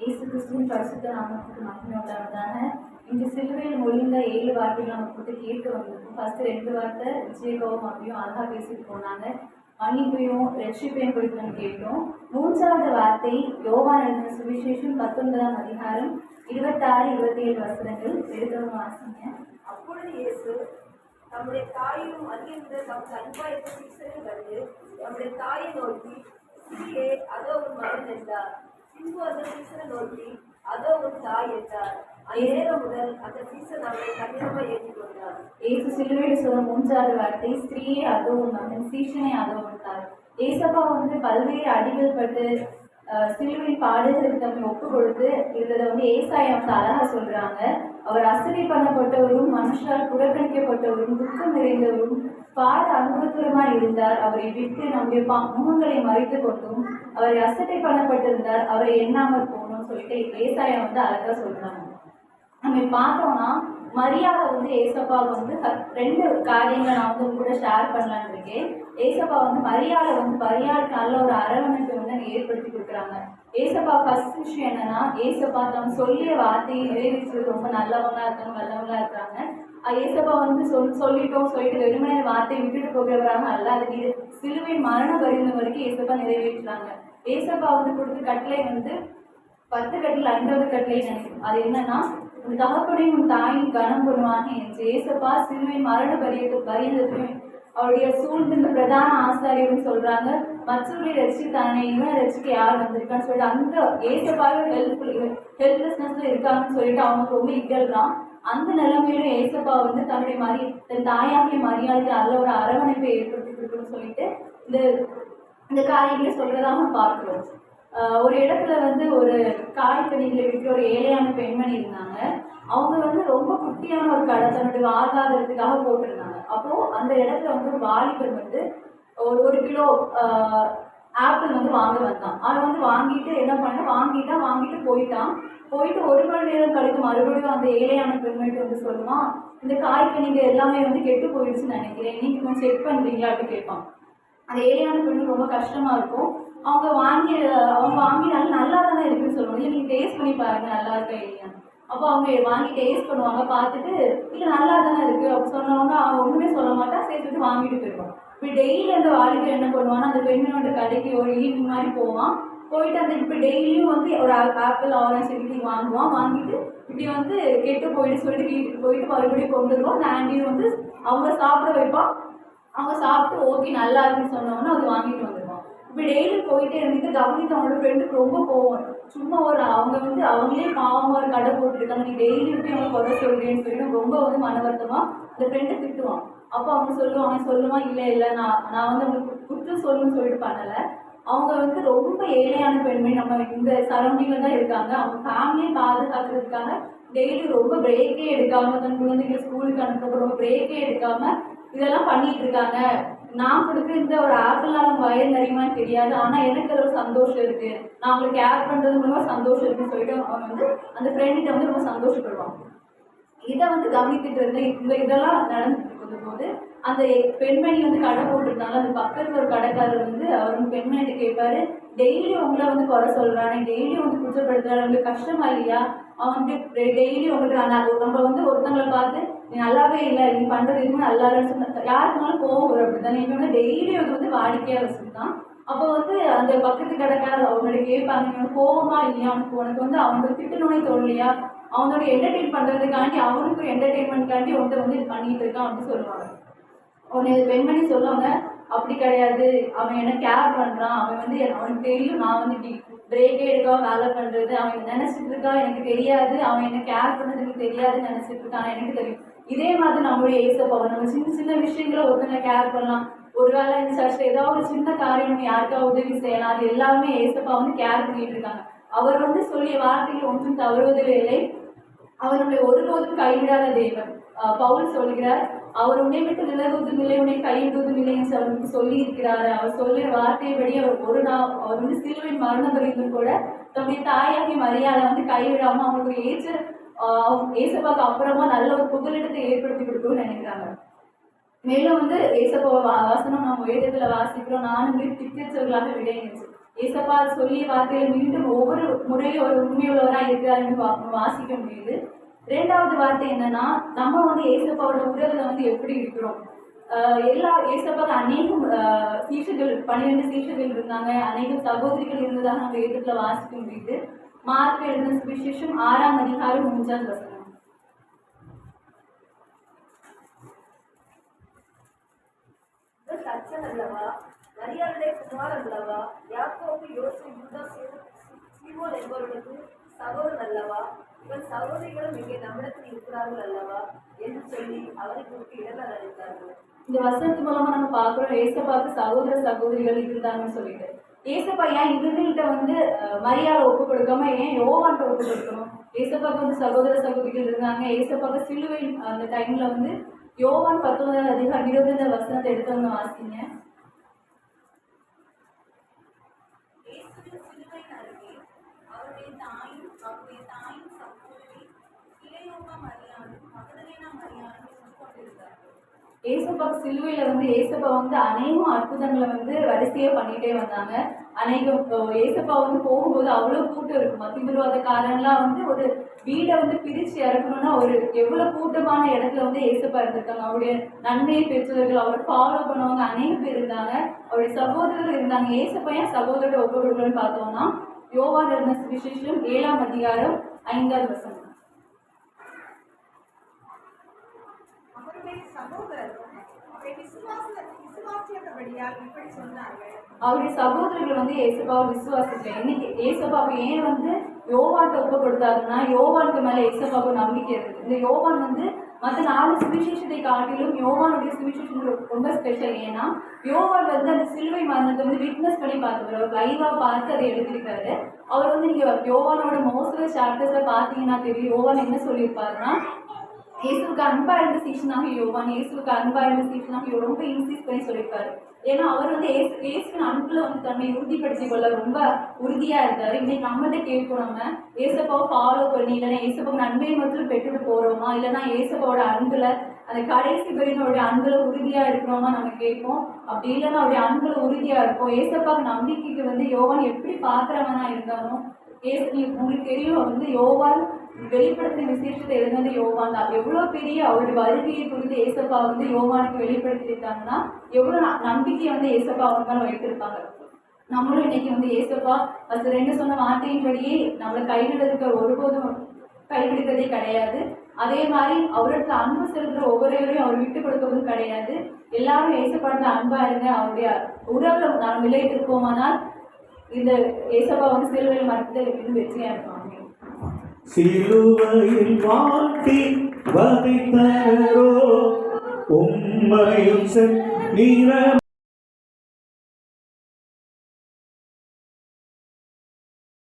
இயேசு கிறிஸ்துவின் பரிசுத்த நாமத்துக்கு மகிமை உண்டாவதாக. இன்று சிலுவையில் மொழிந்த ஏழு வார்த்தைகள் நம்ம கொடுத்து கேட்டு வந்திருக்கோம். ஃபர்ஸ்ட் ரெண்டு வார்த்தை விஜயகவும் அப்படியும் அழகா பேசிட்டு போனாங்க. மன்னிப்பையும் ரட்சிப்பையும் குறித்து நம்ம கேட்டோம். மூன்றாவது வார்த்தை யோவான் எழுதின சுவிசேஷம் பத்தொன்பதாம் அதிகாரம் இருபத்தாறு இருபத்தி ஏழு வசனங்கள். எடுத்தவங்க வாசிங்க. அப்பொழுது இயேசு நம்முடைய தாயும் அறிந்த தம் அன்பாயிருந்த சீசனை கண்டு தம்முடைய தாயை நோக்கி அதோ உன் மகன் என்றார். பின்பு அந்த சீசனை நோக்கி அதோ ஒரு தாய் என்றார். அந்நேரம் முதல் அந்த சீசன் அவரை கடினமாக ஏற்றுக்கொண்டார் ஏசு சிலுவையில் சொல்ல மூன்றாவது வார்த்தை ஸ்திரீயே அதோ மகன் சீஷனை அதோ விட்டார் ஏசப்பா வந்து பல்வேறு அடிகள் பட்டு சிலுவின் பாடுகளுக்கு தம்மை ஒப்பு கொடுத்து இருந்ததை வந்து ஏசாய் வந்து அழகா சொல்றாங்க. அவர் அசதி பண்ணப்பட்டவரும் மனுஷரால் புறக்கணிக்கப்பட்டவரும் துக்கம் நிறைந்தவரும் பாட அனுபவத்துவமாக இருந்தார். அவரை விட்டு நம்முடைய பா முகங்களை மறைத்து கொண்டும் அவரை அசட்டை பண்ணப்பட்டிருந்தார். அவரை எண்ணாமல் போகணும்னு சொல்லிட்டு ஏசாயம் வந்து அழகா சொல்றாங்க. நம்ம பார்த்தோம்னா மரியாதை வந்து ஏசப்பா வந்து ரெண்டு காரியங்கள் நான் வந்து உங்க கூட ஷேர் பண்ணலான்னு இருக்கேன். ஏசப்பா வந்து மரியாதை வந்து மரியாதைக்கு நல்ல ஒரு அரவணைப்பு வந்து ஏற்படுத்தி கொடுக்குறாங்க. ஏசப்பா ஃபர்ஸ்ட் விஷயம் என்னன்னா ஏசப்பா தம் சொல்லிய வார்த்தையை நிறைவேற்றது ரொம்ப நல்லவங்களா இருக்காங்க நல்லவங்களா இருக்காங்க. ஏசப்பா வந்து சொல் சொல்லிட்டோம் சொல்லிட்டு வெறுமனே வார்த்தையை விட்டுட்டு போகிறவராக அல்ல அதுக்கு இது சிலுவை மரண வரிந்த வரைக்கும் ஏசப்பா நிறைவேற்றுறாங்க. ஏசப்பா வந்து கொடுத்த கட்டளை வந்து பத்து கட்டில் ஐந்தாவது கட்டளை நினைக்கும் அது என்னன்னா உன் தகப்பனையும் உன் தாயின் கனம் பண்ணுவாங்க என்று ஏசப்பா சிலுவை மரண பரியத்தை பரியத்தையும் அவருடைய சூழ்ந்த பிரதான ஆசாரியரும் சொல்றாங்க மற்றவர்களை ரசித்தானே இவனை ரசிக்க யார் வந்திருக்கான்னு சொல்லிட்டு அந்த ஏசப்பாவே ஹெல்ப்ஃபுல் ஹெல்ப்லெஸ்னஸ்ல இருக்காங்கன்னு சொல்லிட்டு அவங்க ரொம்ப இகழ்றான் அந்த நிலைமையிலும் ஏசப்பா வந்து தன்னுடைய மரி தன் தாயாகிய மரியாதை நல்ல ஒரு அரவணைப்பை ஏற்படுத்தி கொடுக்கணும்னு சொல்லிட்டு இந்த இந்த காரியங்களை சொல்றதாக பார்க்கிறோம். ஒரு இடத்துல வந்து ஒரு காய்கனிகளை விட்டு ஒரு ஏழையான பெண்மணி இருந்தாங்க. அவங்க வந்து ரொம்ப குட்டியான ஒரு கடை தன்னுடைய வாழ்வாதாரத்துக்காக போட்டிருந்தாங்க. அப்போ அந்த இடத்துல வந்து ஒரு வாலிபர் வந்து ஒரு ஒரு கிலோ ஆப்பிள் வந்து வாங்க வந்தான். அவன் வந்து வாங்கிட்டு என்ன பண்ண வாங்கிட்டா வாங்கிட்டு போயிட்டான். போயிட்டு ஒரு மணி நேரம் கழித்து மறுபடியும் அந்த ஏழையான பெண்மணிட்டு வந்து சொல்லுவான் இந்த காய்கனிங்க எல்லாமே வந்து கெட்டு போயிடுச்சுன்னு நினைக்கிறேன். நீங்க கொஞ்சம் செக் பண்றீங்களா அப்படின்னு கேட்பான். அந்த ஏழையான பெண்ணு ரொம்ப கஷ்டமா இருக்கும். அவங்க வாங்கி அவங்க வாங்கினாலும் நல்லா தானே இருக்குன்னு சொல்லுவாங்க. இல்லை நீங்கள் டேஸ்ட் பண்ணி பாருங்க நல்லா இருக்கா இல்லையா அப்போ அவங்க வாங்கி டேஸ்ட் பண்ணுவாங்க பார்த்துட்டு இல்லை நல்லா தானே இருக்குது அப்படி சொன்னவங்க அவன் ஒன்றுமே சொல்ல மாட்டா சேர்த்துட்டு வாங்கிட்டு போயிடுவான் இப்போ டெய்லி அந்த வாலிபர் என்ன பண்ணுவான்னா அந்த பெண்ணோட கடைக்கு ஒரு ஈவினிங் மாதிரி போவான். போயிட்டு அந்த இப்போ டெய்லியும் வந்து ஒரு ஆப்பிள் ஆரஞ்சு இப்படி வாங்குவான். வாங்கிட்டு இப்படி வந்து கெட்டு போயிட்டு சொல்லிட்டு வீட்டுக்கு போயிட்டு மறுபடியும் கொண்டு வருவோம் அந்த ஆண்டியும் வந்து அவங்க சாப்பிட வைப்பான். அவங்க சாப்பிட்டு ஓகே நல்லா இருக்குன்னு சொன்னவொன்னே அது வாங்கிட்டு வந்துடும் இப்படி டெய்லி போயிட்டே இருந்துட்டு கவனித்து அவங்களோட ஃப்ரெண்டுக்கு ரொம்ப போவோம் சும்மா ஒரு அவங்க வந்து அவங்களே பாவமாக ஒரு கடை போட்டுருக்காங்க நீ டெய்லி போய் அவங்க குறை சொல்கிறேன்னு சொல்லிட்டு ரொம்ப வந்து மன வருத்தமாக அந்த ஃப்ரெண்டை திட்டுவான். அப்போ அவங்க சொல்லுவாங்க சொல்லுவான் இல்லை இல்லை நான் நான் வந்து அவங்களுக்கு குற்றம் சொல்லுன்னு சொல்லிட்டு பண்ணலை. அவங்க வந்து ரொம்ப ஏழையான பெண்மை நம்ம இந்த சரௌண்டிங்கில் தான் இருக்காங்க. அவங்க ஃபேமிலியை பாதுகாக்கிறதுக்காக டெய்லி ரொம்ப பிரேக்கே எடுக்காம தன் குழந்தைங்க ஸ்கூலுக்கு அனுப்புறப்ப ரொம்ப பிரேக்கே எடுக்காம இதெல்லாம் பண்ணிட்டு இருக்காங்க. நான் கொடுக்குற இந்த ஒரு ஆப்பிள்னால அவங்க வயது நிறையுமான்னு தெரியாது. ஆனா எனக்கு ஒரு சந்தோஷம் இருக்கு. நான் அவங்களுக்கு கேர் பண்றது மூலமா சந்தோஷம் இருக்குன்னு சொல்லிட்டு அவங்க வந்து அந்த ஃப்ரெண்ட்கிட்ட வந்து ரொம்ப சந்தோஷப்படுவாங்க. இதை வந்து கவனித்துட்டு இருந்த இந்த இதெல்லாம் நடந்துட்டு இருக்கும் போது அந்த பெண்மணி வந்து கடை போட்டிருந்தாங்க அந்த பக்கத்துல ஒரு கடைக்காரர் வந்து அவர் வந்து பெண்மணிகிட்ட கேட்பாரு டெய்லி உங்களை வந்து குறை சொல்றானே டெய்லி வந்து குற்றப்படுத்துறாரு உங்களுக்கு கஷ்டமா இல்லையா? அவன் வந்து டெய்லி உங்களுக்கு நம்ம வந்து ஒருத்தங்களை பார்த்து நீ நல்லாவே இல்லை நீ பண்றது எதுவுமே நல்லா இல்லைன்னு சொன்ன யாருக்குனாலும் கோவம் வரும் அப்படித்தானே? இவன் வந்து டெய்லி அது வந்து வாடிக்கையா வச்சுருந்தான் அப்போ வந்து அந்த பக்கத்து கடைக்காரர் அவங்கள்ட்ட கேட்பாங்க கோவமா இல்லையா? உனக்கு உனக்கு வந்து அவங்க திட்டணும்னே தோணலையா? அவனோட என்டர்டெயின் பண்றதுக்காண்டி அவனுக்கு என்டர்டெயின்மெண்ட்காண்டி உன்கிட்ட வந்து இது பண்ணிட்டு இருக்கான் அப்படின்னு சொல்லுவாங்க. உன்னை பெண்மணி சொல்லுவாங்க அப்படி கிடையாது. அவன் என்ன கேர் பண்றான்? அவன் வந்து அவனுக்கு தெரியும். நான் வந்து இப்படி பிரேக்கே எடுக்காம வேலை பண்றது. அவன் நினைச்சிட்டு இருக்கா? எனக்கு தெரியாது. அவன் என்ன கேர் பண்ணதுக்கு தெரியாதுன்னு நினைச்சிட்டு இருக்கான். எனக்கு தெரியும். இதே மாதிரி நம்மளுடைய ஏசப்பாவை நம்ம சின்ன சின்ன விஷயங்களை ஒருத்தனை கேர் பண்ணலாம். ஒருவேளை இந்த சர்ச்சில் ஏதாவது ஒரு சின்ன காரியம் நம்ம யாருக்காவது உதவி செய்யலாம். அது எல்லாமே ஏசப்பா வந்து கேர் பண்ணிட்டு இருக்காங்க. அவர் வந்து சொல்லிய வார்த்தையில் ஒன்றும் தவறுவதில்லை. அவர் நம்மை ஒருபோதும் கைவிடாத தேவன். பவுல் சொல்கிறார் அவர் உன்னை விட்டு விலகுவதும் இல்லை உன்னை கைவிடுவதும் இல்லை என்று அவர் சொல்லி இருக்கிறாரு அவர் சொல்லிய வார்த்தையபடி அவர் ஒரு நாள் அவர் வந்து சிலுவின் மரணம் பரிந்தும் கூட தம்முடைய தாயாகி மரியாதை வந்து கைவிடாம அவங்களுக்கு ஏற்ற ஏசப்பாக்கு அப்புறமா நல்ல ஒரு புகலிடத்தை ஏற்படுத்தி கொடுக்கணும்னு நினைக்கிறாங்க. மேலும் வந்து ஏசப்பா வாசனம் நம்ம வேதத்துல வாசிக்கிறோம் நானும் திக்கச்சவர்களாக விடையிச்சு ஏசப்பா சொல்லிய வார்த்தையில மீண்டும் ஒவ்வொரு முறையும் ஒரு உண்மையுள்ளவராக இருக்கிறாருன்னு வாசிக்க முடியுது. ரெண்டாவது வார்த்தை என்னன்னா நம்ம வந்து ஏசப்பாவோட உறவுல வந்து எப்படி இருக்கிறோம்? எல்லா ஏசப்பாக்கு அநேகம் சீஷர்கள் பன்னிரெண்டு சீஷர்கள் இருந்தாங்க. அநேகம் சகோதரிகள் இருந்ததாக நம்ம வேதத்துல வாசிக்க முடியுது. மார்க் எழுதின சுவிசேஷம் ஆறாம் அதிகாரம் மூன்றாம் வசனம். இவர் தச்சன் அல்லவா? மரியாதை குமார் அல்லவா? யாக்கோபு யோசு யூதா சீமோன் என்பவர்களுக்கு சகோதரன் அல்லவா? இவன் சகோதரிகளும் இங்கே நம்மிடத்தில் இருக்கிறார்கள் அல்லவா? என்று சொல்லி அவரை குறித்து இடங்கள் அளித்தார்கள். இந்த வசனத்து மூலமா நம்ம பாக்குறோம் ஏசப்பாவுக்கு சகோதர சகோதரிகள் இருந்தாங்கன்னு சொல்லிட்டு. ஏசப்பா ஏன் இவர்கள்ட்ட வந்து மரியாதை ஒப்பு கொடுக்காம ஏன் யோவான்ட்ட ஒப்பு கொடுக்கணும் ஏசப்பாவுக்கு வந்து சகோதர சகோதரிகள் இருந்தாங்க. ஏசப்பாவுக்கு சிலுவை அந்த டைம்ல வந்து யோவான் பத்தொன்பதாவது அதிகாரம் இருபதாவது வசனத்தை எடுத்தவங்க வாசிங்க. ஏசப்பா சிலுவையில் வந்து ஏசப்பா வந்து அநேகம் அற்புதங்களை வந்து வரிசையாக பண்ணிகிட்டே வந்தாங்க. அநேகம் ஏசப்பா வந்து போகும்போது அவ்வளோ கூட்டம் இருக்கும். மத்தியவாதக்காரன்லாம் வந்து ஒரு வீடை வந்து பிரிச்சு இறக்கணும்னா ஒரு எவ்வளோ கூட்டமான இடத்துல வந்து ஏசப்பா இருந்திருக்காங்க. அவருடைய நன்மையை பெற்றவர்கள் அவரை ஃபாலோ பண்ணவங்க அநேக பேர் இருந்தாங்க. அவருடைய சகோதரர் இருந்தாங்க. ஏசப்பா ஏன் சகோதரரை ஒப்பு பார்த்தோம்னா யோவான் இருந்த சுவிசேஷம் ஏழாம் அதிகாரம் ஐந்தாவது வசனம் அவருடைய சகோதரரும் அவரை விசுவாச விசுவாசியபடியால் இப்படி சொன்னார்கள் அவருடைய சகோதரர்கள் வந்து ஏசப்பாவை விசுவாசிக்கல. இன்னைக்கு ஏசப்பாவை ஏன் வந்து யோவான்ட்ட ஒப்பு கொடுத்தாருன்னா யோவானுக்கு மேல ஏசப்பாவுக்கு நம்பிக்கை இருக்கு. இந்த யோவான் வந்து மற்ற நாலு சுவிசேஷத்தை காட்டிலும் யோவானுடைய சுவிசேஷம் ரொம்ப ஸ்பெஷல் ஏன்னா யோவான் வந்து அந்த சிலுவை மரணத்தை வந்து விட்னஸ் பண்ணி பார்த்துருக்காரு அவர் லைவாக பார்த்து அதை எழுதியிருக்காரு அவர் வந்து நீங்கள் யோவானோட மோஸ்ட் சாப்டர்ஸ்ல பார்த்தீங்கன்னா தெரியும் யோவான் என்ன சொல்லியிருப்பாருன்னா இயேசுக்கு அன்பா இருந்த சீசனாக யோவான் இயேசுக்கு அன்பா இருந்த சீசனாக ரொம்ப இன்சீஸ் பண்ணி சொல்லியிருப்பாரு. ஏன்னா அவர் வந்து இயேசு ஏசுவின் அன்புல வந்து தன்னை உறுதிப்படுத்தி கொள்ள ரொம்ப உறுதியா இருந்தாரு இன்னைக்கு நம்மகிட்ட கேட்கும் நம்ம ஏசப்பாவை ஃபாலோ பண்ணி இல்லைன்னா ஏசப்பாவை நன்மை மட்டும் பெற்றுட்டு போறோமா? இல்லைன்னா ஏசப்பாவோட அன்புல அந்த கடைசி பெரியனோடைய அன்புல உறுதியா இருக்கிறோமா நம்ம கேட்போம். அப்படி இல்லைன்னா அவருடைய அன்புல உறுதியா இருக்கும் ஏசப்பாவுக்கு நம்பிக்கைக்கு வந்து யோவான் எப்படி பாக்குறவனா இருந்தாலும் ஏசு உங்களுக்கு தெரியும் வந்து யோவான் வெளிப்படுத்தின விசேஷத்தை எழுந்தது யோவான் தான். எவ்வளோ பெரிய அவருடைய வருகையை குறித்து ஏசப்பா வந்து யோவானுக்கு வெளிப்படுத்தியிருக்காங்கன்னா எவ்வளோ நம்பிக்கை வந்து ஏசப்பா அவங்க தான் வைத்திருப்பாங்க. நம்மளும் இன்னைக்கு வந்து ஏசப்பா அது ரெண்டு சொன்ன வார்த்தையின்படியே நம்மளை கைவிடுறதுக்கு ஒருபோதும் கைவிடுறதே கிடையாது. அதே மாதிரி அவருக்கு அன்பு செலுத்துற ஒவ்வொருவரையும் அவர் விட்டு கொடுக்கவும் கிடையாது. எல்லாரும் ஏசப்படுற அன்பா இருங்க. அவருடைய உறவுல நாம் நிலைத்திருப்போமானால் இந்த ஏசப்பா வந்து சிலுவையில் மரத்தில் இருந்து வெற்றியா இருப்பாங்க. சிலுவையில் வாட்டி வதைத்தரோ உம்மையும் நீர